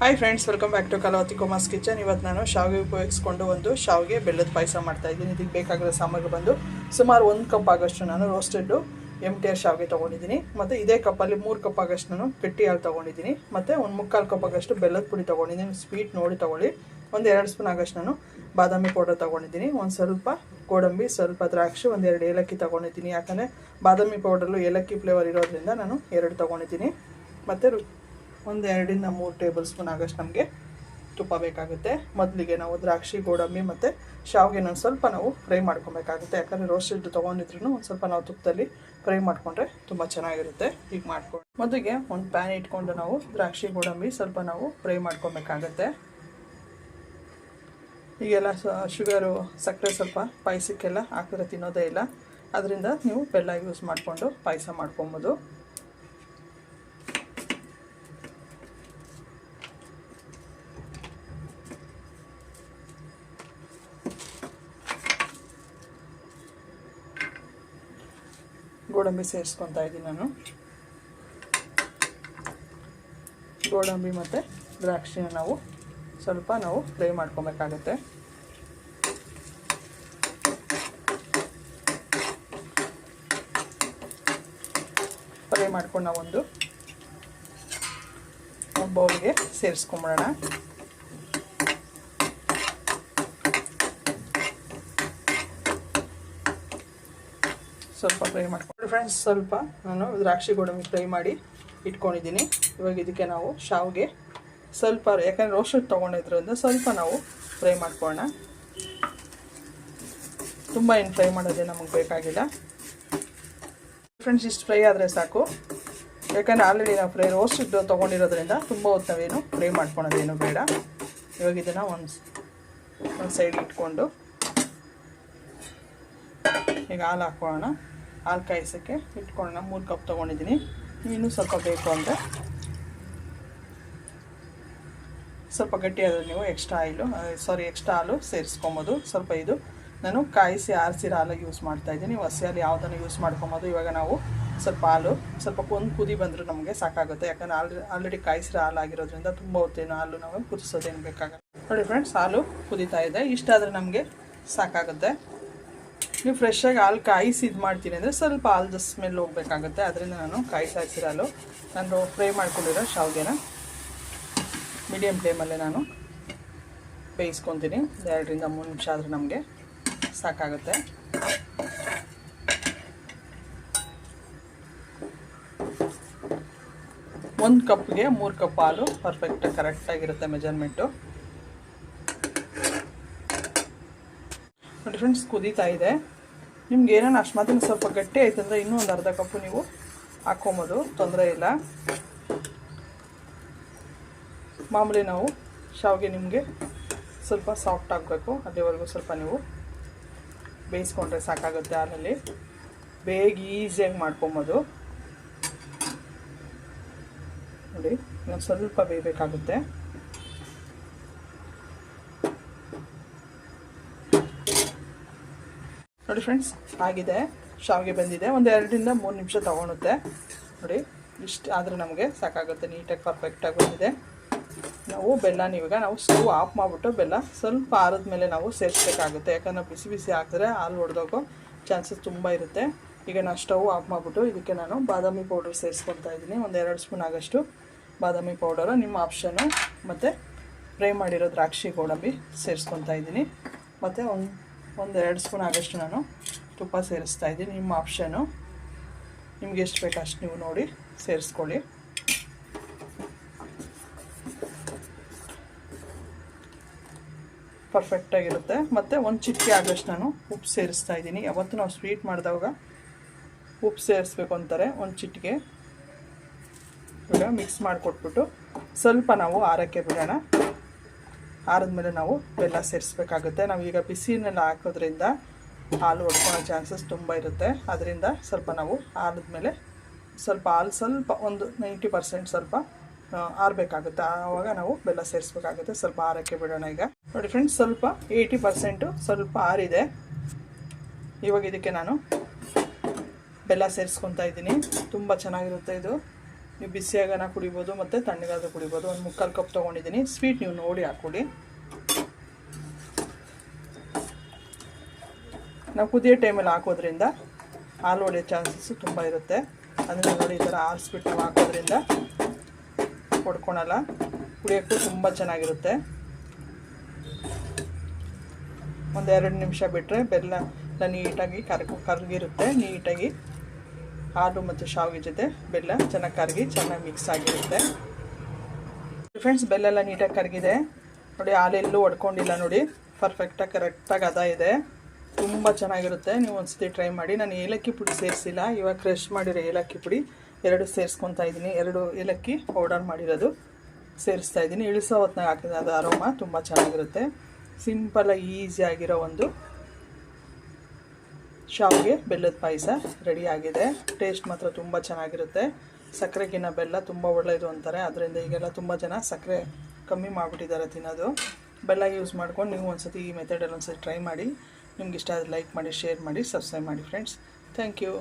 Hi friends welcome back to Kalavati Kumar's kitchen ಇವತ್ತು ನಾನು ಶಾವಿಗೆ ಉಪಯೋಗಿಸ್ಕೊಂಡು ಒಂದು ಶಾವಿಗೆ ಬೆಲ್ಲದ ಪಾಯಸ ಮಾಡ್ತಾ ಇದ್ದೀನಿ. ಇದಕ್ಕೆ ಬೇಕಾಗಿರೋ ಸಾಮಗ್ರಿ ಬಂದು ಸುಮಾರು ಒಂದು ಕಪ್ ಆಗೋಷ್ಟು ನಾನು ರೋಸ್ಟೆಡ್ಡು ಎಂ ಟಿ ಆರ್ ಶಾವಿಗೆ ತೊಗೊಂಡಿದ್ದೀನಿ. ಮತ್ತು ಇದೇ ಕಪ್ಪಲ್ಲಿ ಮೂರು ಕಪ್ ಆಗೋಷ್ಟು ನಾನು ಗಟ್ಟಿ ಹಾಲು ತೊಗೊಂಡಿದ್ದೀನಿ. ಮತ್ತು ಒಂದು ಮುಕ್ಕಾಲು ಕಪ್ ಆಗೋಷ್ಟು ಬೆಲ್ಲದ ಪುಡಿ ತೊಗೊಂಡಿದ್ದೀನಿ. ಸ್ವೀಟ್ ನೋಡಿ ತೊಗೊಳ್ಳಿ. ಒಂದು ಎರಡು ಸ್ಪೂನ್ ಆಗಷ್ಟು ನಾನು ಬಾದಾಮಿ ಪೌಡರ್ ತೊಗೊಂಡಿದ್ದೀನಿ. ಒಂದು ಸ್ವಲ್ಪ ಗೋಡಂಬಿ, ಸ್ವಲ್ಪ ದ್ರಾಕ್ಷಿ, ಒಂದು ಎರಡು ಏಲಕ್ಕಿ ತೊಗೊಂಡಿದ್ದೀನಿ. ಯಾಕಂದರೆ ಬಾದಾಮಿ ಪೌಡರ್ಲು ಏಲಕ್ಕಿ ಫ್ಲೇವರ್ ಇರೋದ್ರಿಂದ ನಾನು ಎರಡು ತೊಗೊಂಡಿದ್ದೀನಿ. ಮತ್ತು ಒಂದು ಎರಡರಿಂದ ಮೂರು ಟೇಬಲ್ ಸ್ಪೂನ್ ಆಗಷ್ಟು ನಮಗೆ ತುಪ್ಪ ಬೇಕಾಗುತ್ತೆ. ಮೊದಲಿಗೆ ನಾವು ದ್ರಾಕ್ಷಿ, ಗೋಡಂಬಿ ಮತ್ತು ಶಾವಿಗೆನ ಒಂದು ಸ್ವಲ್ಪ ನಾವು ಫ್ರೈ ಮಾಡ್ಕೊಬೇಕಾಗುತ್ತೆ. ಯಾಕಂದರೆ ರೋಸ್ಟೆಡ್ ತೊಗೊಂಡಿದ್ರು ಒಂದು ಸ್ವಲ್ಪ ನಾವು ತುಪ್ಪದಲ್ಲಿ ಫ್ರೈ ಮಾಡಿಕೊಂಡ್ರೆ ತುಂಬ ಚೆನ್ನಾಗಿರುತ್ತೆ. ಈಗ ಮಾಡ್ಕೊಂಡು ಮೊದಲಿಗೆ ಒಂದು ಪ್ಯಾನ್ ಇಟ್ಕೊಂಡು ನಾವು ದ್ರಾಕ್ಷಿ, ಗೋಡಂಬಿ ಸ್ವಲ್ಪ ನಾವು ಫ್ರೈ ಮಾಡ್ಕೊಬೇಕಾಗತ್ತೆ. ಈಗೆಲ್ಲ ಶುಗರು ಸಕ್ಕರೆ ಸ್ವಲ್ಪ ಪಾಯಸಕ್ಕೆಲ್ಲ ಹಾಕಿದ್ರೆ ತಿನ್ನೋದೇ ಇಲ್ಲ. ಅದರಿಂದ ನೀವು ಬೆಲ್ಲ ಯೂಸ್ ಮಾಡಿಕೊಂಡು ಪಾಯಸ ಮಾಡ್ಕೊಬೋದು. ಗೋಡಂಬಿ ಸೇರಿಸ್ಕೊತಾ ಇದ್ದೀನಿ ನಾನು. ಗೋಡಂಬಿ ಮತ್ತು ದ್ರಾಕ್ಷಿನ ನಾವು ಸ್ವಲ್ಪ ನಾವು ಫ್ರೈ ಮಾಡ್ಕೊಬೇಕಾಗತ್ತೆ. ಫ್ರೈ ಮಾಡ್ಕೊಂಡು ನಾವೊಂದು ಬೌಲ್ಗೆ ಸೇರಿಸ್ಕೊಂಬಿಡೋಣ. ಸ್ವಲ್ಪ ಫ್ರೈ ಮಾಡ್ಕೊಂಡು ಫ್ರೆಂಡ್ಸ್ ಸ್ವಲ್ಪ ನಾನು ದ್ರಾಕ್ಷಿ ಗೋಡಂಬಿ ಫ್ರೈ ಮಾಡಿ ಇಟ್ಕೊಂಡಿದ್ದೀನಿ. ಇವಾಗ ಇದಕ್ಕೆ ನಾವು ಶಾವಿಗೆ ಸ್ವಲ್ಪ ಯಾಕಂದರೆ ರೋಸ್ಟ್ ತೊಗೊಂಡಿದ್ರಿಂದ ಸ್ವಲ್ಪ ನಾವು ಫ್ರೈ ಮಾಡ್ಕೊಳ್ಳೋಣ. ತುಂಬ ಏನು ಫ್ರೈ ಮಾಡೋದೇ ನಮಗೆ ಬೇಕಾಗಿಲ್ಲ. ಫ್ರೆಂಡ್ಸ್ ಇಷ್ಟು ಫ್ರೈ ಆದರೆ ಸಾಕು. ಯಾಕಂದರೆ ಆಲ್ರೆಡಿ ನಾವು ಫ್ರೈ ರೋಸ್ಟ್ ತೊಗೊಂಡಿರೋದ್ರಿಂದ ತುಂಬ ಹೊತ್ತು ನಾವೇನು ಫ್ರೈ ಮಾಡ್ಕೊಳೋದೇನು ಬೇಡ. ಇವಾಗ ಇದನ್ನು ಒಂದು ಒಂದು ಸೈಡ್ ಇಟ್ಕೊಂಡು ಈಗ ಹಾಲು ಹಾಕ್ಕೊಳ್ಳೋಣ ಹಾಲು ಕಾಯಿಸೋಕ್ಕೆ ಇಟ್ಕೊಳ್ಳೋಣ. ಮೂರು ಕಪ್ ತೊಗೊಂಡಿದ್ದೀನಿ. ಇನ್ನೂ ಸ್ವಲ್ಪ ಬೇಕು ಅಂದರೆ. ಸ್ವಲ್ಪ ಗಟ್ಟಿಯಾದರೆ ನೀವು ಎಕ್ಸ್ಟ್ರಾ ಆಯಿಲು ಸಾರಿ ಎಕ್ಸ್ಟ್ರಾ ಹಾಲು ಸೇರಿಸ್ಕೊಬೋದು. ಸ್ವಲ್ಪ ಇದು, ನಾನು ಕಾಯಿಸಿ ಆರಿಸಿರೋ ಹಾಲು ಯೂಸ್ ಮಾಡ್ತಾ ಇದ್ದೀನಿ. ಹಸಿ ಹಾಲು ಯಾವುದನ್ನು ಯೂಸ್ ಮಾಡ್ಕೊಬೋದು. ಇವಾಗ ನಾವು ಸ್ವಲ್ಪ ಹಾಲು, ಸ್ವಲ್ಪ ಒಂದು ಕುದಿ ಬಂದರೂ ನಮಗೆ ಸಾಕಾಗುತ್ತೆ. ಯಾಕಂದರೆ ಆಲ್ರೆಡಿ ಆಲ್ರೆಡಿ ಕಾಯಿಸಿರೋ ಹಾಲು ಆಗಿರೋದ್ರಿಂದ ತುಂಬ ಹೊತ್ತೇನು ಹಾಲು ನಾವು ಕುದಿಸೋದೇನು ಬೇಕಾಗುತ್ತೆ ನೋಡಿ ಫ್ರೆಂಡ್ಸ್ ಹಾಲು ಕುದೀತಾ ಇದೆ. ಇಷ್ಟಾದರೆ ನಮಗೆ ಸಾಕಾಗುತ್ತೆ. ನೀವು ಫ್ರೆಶ್ಶಾಗಿ ಹಾಲು ಕಾಯಿಸಿ ಇದು ಮಾಡ್ತೀನಿ ಅಂದರೆ ಸ್ವಲ್ಪ ಹಾಲು ಸ್ಮೆಲ್ ಹೋಗಬೇಕಾಗುತ್ತೆ. ಅದರಿಂದ ನಾನು ಕಾಯಿಸಿ ಹಾಕ್ಸಿರೋ ಹಾಲು ನಾನು ಫ್ರೈ ಮಾಡ್ಕೊಂಡಿರೋ ಶಾವಿಗೆನ. ಮೀಡಿಯಮ್ ಫ್ಲೇಮಲ್ಲೇ ನಾನು ಬೇಯಿಸ್ಕೊತೀನಿ. ಎರಡರಿಂದ ಮೂರು ನಿಮಿಷ ಆದರೆ ನಮಗೆ ಸಾಕಾಗುತ್ತೆ. ಒಂದು ಕಪ್ಗೆ ಮೂರು ಕಪ್ ಹಾಲು ಪರ್ಫೆಕ್ಟ್ ಕರೆಕ್ಟಾಗಿರುತ್ತೆ ಮೆಜರ್ಮೆಂಟು ನೋಡಿ ಫ್ರೆಂಡ್ಸ್ ಕುದೀತಾ ಇದೆ. ನಿಮ್ಗೆ ಏನೇನು ಅಷ್ಟು ಮಾತ್ರ ಸ್ವಲ್ಪ ಗಟ್ಟಿ ಆಯ್ತು ಅಂದರೆ ಇನ್ನೂ ಒಂದು ಅರ್ಧ ಕಪ್ಪು ನೀವು ಹಾಕ್ಕೊಬೋದು ತೊಂದರೆ ಇಲ್ಲ. ಮಾಮೂಲಿ ನಾವು ಶಾವಿಗೆ ನಿಮಗೆ ಸ್ವಲ್ಪ ಸಾಫ್ಟ್ ಆಗಬೇಕು, ಅಲ್ಲಿವರೆಗೂ ಸ್ವಲ್ಪ ನೀವು ಬೇಯಿಸ್ಕೊಂಡ್ರೆ ಸಾಕಾಗುತ್ತೆ ಹಾಲಲ್ಲಿ. ಬೇಗ ಈಸಿಯಾಗಿ ಮಾಡ್ಕೊಬೋದು ನೋಡಿ ನಾವು ಸ್ವಲ್ಪ ಬೇಯಬೇಕಾಗುತ್ತೆ. ನೋಡಿ ಫ್ರೆಂಡ್ಸ್ ಆಗಿದೆ, ಶಾವಿಗೆ ಬಂದಿದೆ. ಒಂದು ಎರಡರಿಂದ ಮೂರು ನಿಮಿಷ ತೊಗೊಳುತ್ತೆ. ನೋಡಿ, ಇಷ್ಟು ಆದರೆ ನಮಗೆ ಸಾಕಾಗುತ್ತೆ, ನೀಟಾಗಿ ಪರ್ಫೆಕ್ಟಾಗಿ ಬಂದಿದೆ. ನಾವು ಬೆಲ್ಲನ ಇವಾಗ ನಾವು ಸ್ಟವ್ ಆಫ್ ಮಾಡಿಬಿಟ್ಟು ಬೆಲ್ಲ ಸ್ವಲ್ಪ ಆರದ ಮೇಲೆ ನಾವು ಸೇರಿಸ್ಬೇಕಾಗುತ್ತೆ. ಯಾಕಂದ್ರೆ ಬಿಸಿ ಬಿಸಿ ಹಾಕಿದ್ರೆ ಹಾಲು ಹೊಡೆದೋಗೋ ಚಾನ್ಸಸ್ ತುಂಬ ಇರುತ್ತೆ. ಈಗ ನಾನು ಸ್ಟವ್ ಆಫ್ ಮಾಡಿಬಿಟ್ಟು ಇದಕ್ಕೆ ನಾನು ಬಾದಾಮಿ ಪೌಡರ್ ಸೇರಿಸ್ಕೊತಾ ಇದ್ದೀನಿ. ಒಂದು ಎರಡು ಸ್ಪೂನ್ ಆಗೋಷ್ಟು ಬಾದಾಮಿ ಪೌಡರು ನಿಮ್ಮ ಆಪ್ಷನು ಮತ್ತು ಫ್ರೈ ಮಾಡಿರೋ ದ್ರಾಕ್ಷಿ ಗೋಡಂಬಿ ಸೇರಿಸ್ಕೊತಾ ಇದ್ದೀನಿ. ಮತ್ತು ಒಂದು ಒಂದು ಎರಡು ಸ್ಪೂನ್ ಆಗೋಷ್ಟು ನಾನು ತುಪ್ಪ ಸೇರಿಸ್ತಾ ಇದ್ದೀನಿ. ನಿಮ್ಮ ಆಪ್ಷನು. ನಿಮ್ಗೆ ಎಷ್ಟು ಬೇಕು ಅಷ್ಟು ನೀವು ನೋಡಿ ಸೇರಿಸ್ಕೊಳ್ಳಿ. ಪರ್ಫೆಕ್ಟಾಗಿರುತ್ತೆ ಮತ್ತು ಒಂದು ಚಿಟಿಕೆ ಆಗೋಷ್ಟು ನಾನು ಉಪ್ಪು ಸೇರಿಸ್ತಾ ಇದ್ದೀನಿ. ಯಾವತ್ತು ನಾವು ಸ್ವೀಟ್ ಮಾಡಿದಾಗ ಉಪ್ಪು ಸೇರಿಸ್ಬೇಕು ಅಂತಾರೆ ಒಂದು ಚಿಟಿಕೆ. ಇವಾಗ ಮಿಕ್ಸ್ ಮಾಡಿಕೊಟ್ಬಿಟ್ಟು ಸ್ವಲ್ಪ ನಾವು ಆರಕ್ಕೆ ಬಿಡೋಣ. ಆರಿದ್ಮೇಲೆ ನಾವು ಬೆಲ್ಲ ಸೇರಿಸ್ಬೇಕಾಗುತ್ತೆ. ನಾವು ಈಗ ಬಿಸಿನೆಲ್ಲ ಹಾಕೋದ್ರಿಂದ ಹಾಲು ಹೊಡ್ಕೊಳೋ ಚಾನ್ಸಸ್ ತುಂಬ ಇರುತ್ತೆ. ಅದರಿಂದ ಸ್ವಲ್ಪ ನಾವು ಆರಿದ್ಮೇಲೆ ಸ್ವಲ್ಪ ಹಾಲು ಸ್ವಲ್ಪ ಒಂದು ನೈಂಟಿ ಪರ್ಸೆಂಟ್ ಸ್ವಲ್ಪ ಆರಬೇಕಾಗುತ್ತೆ. ಆವಾಗ ನಾವು ಬೆಲ್ಲ ಸೇರಿಸ್ಬೇಕಾಗುತ್ತೆ. ಸ್ವಲ್ಪ ಆರಕ್ಕೆ ಬಿಡೋಣ ಈಗ. ನೋಡಿ ಫ್ರೆಂಡ್ಸ್ ಸ್ವಲ್ಪ ಏಯ್ಟಿ ಪರ್ಸೆಂಟು ಸ್ವಲ್ಪ ಆರಿದೆ. ಇವಾಗ ಇದಕ್ಕೆ ನಾನು ಬೆಲ್ಲ ಸೇರಿಸ್ಕೊತಾ ಇದ್ದೀನಿ. ತುಂಬ ಚೆನ್ನಾಗಿರುತ್ತೆ ಇದು. ನೀವು ಬಿಸಿಯಾಗನ ಕುಡಿಬೋದು ಮತ್ತು ತಣ್ಣಗಾದ್ರೂ ಕುಡಿಬೋದು. ಒಂದು ಮುಕ್ಕಾಲು ಕಪ್ ತೊಗೊಂಡಿದ್ದೀನಿ. ಸ್ವೀಟ್ ನೀವು ನೋಡಿ ಹಾಕ್ಕೊಡಿ. ನಾವು ಕುದಿಯೋ ಟೈಮಲ್ಲಿ ಹಾಕೋದ್ರಿಂದ ಹಾಲು ಒಡೆಯೋ ಚಾನ್ಸಸ್ಸು ತುಂಬ ಇರುತ್ತೆ. ಅದನ್ನು ನೋಡಿ ಈ ಥರ ಆರಿಸ್ಬಿಟ್ಟು ನಾವು ಹಾಕೋದ್ರಿಂದ ಕೊಡ್ಕೊಳಲ್ಲ ಕುಡಿಯೋಕ್ಕೂ ತುಂಬ ಚೆನ್ನಾಗಿರುತ್ತೆ. ಒಂದು ಎರಡು ನಿಮಿಷ ಬಿಟ್ಟರೆ ಬೆಲ್ಲ ಎಲ್ಲ ನೀಟಾಗಿ ಕರ್ಗ ಕರಗಿರುತ್ತೆ, ನೀಟಾಗಿ. ಹಾಲು ಮತ್ತು ಶಾವಿಗೆ ಜೊತೆ ಬೆಲ್ಲ ಚೆನ್ನಾಗಿ ಕರಗಿ ಚೆನ್ನಾಗಿ ಮಿಕ್ಸ್ ಆಗಿರುತ್ತೆ. ಫ್ರೆಂಡ್ಸ್ ಬೆಲ್ಲೆಲ್ಲ ನೀಟಾಗಿ ಕರಗಿದೆ. ನೋಡಿ, ಹಾಲೆಲ್ಲೂ ಒಡ್ಕೊಂಡಿಲ್ಲ ನೋಡಿ. ಪರ್ಫೆಕ್ಟಾಗಿ ಕರೆಕ್ಟಾಗಿ ಅದ ಇದೆ. ತುಂಬ ಚೆನ್ನಾಗಿರುತ್ತೆ. ನೀವು ಒಂದ್ಸತಿ ಟ್ರೈ ಮಾಡಿ. ನಾನು ಏಲಕ್ಕಿ ಪುಡಿ ಸೇರಿಸಿಲ್ಲ. ಇವಾಗ ಕ್ರಶ್ ಮಾಡಿರೋ ಏಲಕ್ಕಿ ಪುಡಿ ಎರಡು ಸೇರಿಸ್ಕೊತಾ ಇದ್ದೀನಿ. ಎರಡು ಏಲಕ್ಕಿ ಪೌಡರ್ ಮಾಡಿರೋದು ಸೇರಿಸ್ತಾ ಇದ್ದೀನಿ. ಇಳಿಸೋ ಹೊತ್ನಾಗ ಹಾಕಿದ ಅದು ಅರೋಮ ತುಂಬ ಚೆನ್ನಾಗಿರುತ್ತೆ. ಸಿಂಪಲಾಗಿ ಈಸಿಯಾಗಿರೋ ಒಂದು ಶಾವಿಗೆ, ಬೆಲ್ಲದ ಪಾಯಸ ರೆಡಿ ಆಗಿದೆ. ಟೇಸ್ಟ್ ಮಾತ್ರ ತುಂಬ ಚೆನ್ನಾಗಿರುತ್ತೆ. ಸಕ್ಕರೆಗಿನ ಬೆಲ್ಲ ತುಂಬ ಒಳ್ಳೆಯದು ಅಂತಾರೆ. ಅದರಿಂದ ಈಗೆಲ್ಲ ತುಂಬ ಜನ ಸಕ್ಕರೆ ಕಮ್ಮಿ ಮಾಡಿಬಿಟ್ಟಿದ್ದಾರೆ ತಿನ್ನೋದು. ಬೆಲ್ಲ ಯೂಸ್ ಮಾಡ್ಕೊಂಡು ನೀವು ಒಂದ್ಸತಿ ಈ ಮೆಥಡಲ್ಲಿ ಒಂದ್ಸತಿ ಟ್ರೈ ಮಾಡಿ. ನಿಮ್ಗೆ ಇಷ್ಟ ಆದರೆ ಲೈಕ್ ಮಾಡಿ ಶೇರ್ ಮಾಡಿ ಸಬ್ಸ್ಕ್ರೈಬ್ ಮಾಡಿ ಫ್ರೆಂಡ್ಸ್ ಥ್ಯಾಂಕ್ ಯು